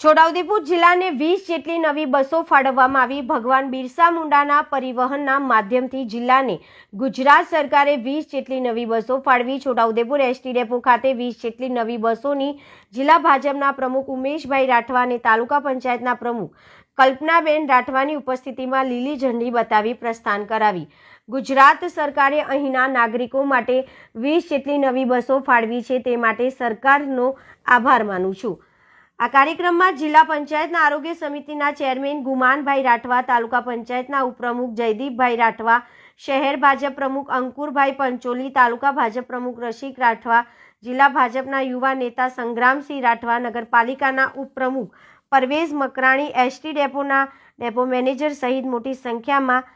છોટાઉદેપુર જિલ્લાને વીસ જેટલી નવી બસો ફાળવવામાં આવી. ભગવાન બિરસા મુંડાના પરિવહનના માધ્યમથી જિલ્લાને ગુજરાત સરકારે વીસ જેટલી નવી બસો ફાળવી. છોટાઉદેપુર એસટી ડેપો ખાતે વીસ જેટલી નવી બસોની જિલ્લા ભાજપના પ્રમુખ ઉમેશભાઈ રાઠવા અને તાલુકા પંચાયતના પ્રમુખ કલ્પનાબેન રાઠવાની ઉપસ્થિતિમાં લીલી ઝંડી બતાવી પ્રસ્થાન કરાવી. ગુજરાત સરકારે અહીંના નાગરિકો માટે વીસ જેટલી નવી બસો ફાળવી છે. તે માટે સરકારનો આભાર માનું છું. આ કાર્યક્રમમાં જિલ્લા પંચાયતના આરોગ્ય સમિતિના ચેરમેન ગુમાનભાઈ રાઠવા, તાલુકા પંચાયતના ઉપપ્રમુખ જયદીપભાઈ રાઠવા, શહેર ભાજપ પ્રમુખ અંકુરભાઈ પંચોલી, તાલુકા ભાજપ પ્રમુખ રસિક રાઠવા, જિલ્લા ભાજપના યુવા નેતા સંગ્રામસિંહ રાઠવા, નગરપાલિકાના ઉપપ્રમુખ પરવેઝ મકરાણી, એસટી ડેપોના ડેપો મેનેજર સહિત મોટી સંખ્યામાં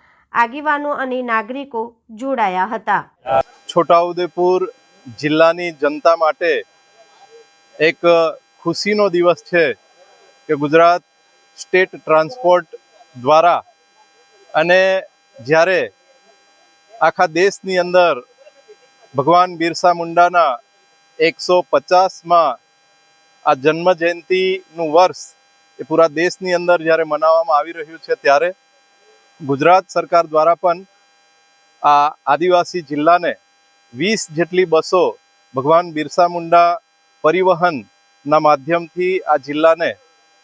આગેવાનો અને નાગરિકો જોડાયા હતા. છોટાઉદેપુર જિલ્લાની જનતા માટે એક ખુશીનો દિવસ છે કે ગુજરાત સ્ટેટ ટ્રાન્સપોર્ટ દ્વારા અને જ્યારે આખા દેશની અંદર ભગવાન બિરસા મુંડાના એકસો પચાસમાં આ જન્મ જયંતિનું વર્ષ એ પૂરા દેશની અંદર જ્યારે મનાવવામાં આવી રહ્યું છે ત્યારે ગુજરાત સરકાર દ્વારા પણ આ આદિવાસી જિલ્લાને વીસ જેટલી બસો ભગવાન બિરસા મુંડા પરિવહનના માધ્યમથી આ જિલ્લાને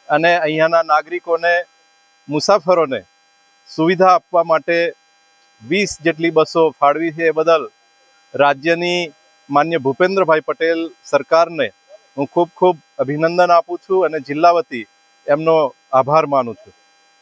અને અહીંયાના નાગરિકોને, મુસાફરોને સુવિધા આપવા માટે વીસ જેટલી બસો ફાળવી છે એ બદલ રાજ્યની માન્ય ભૂપેન્દ્રભાઈ પટેલ સરકારને હું ખૂબ ખૂબ અભિનંદન આપું છું અને જિલ્લા વતી એમનો આભાર માનું છું.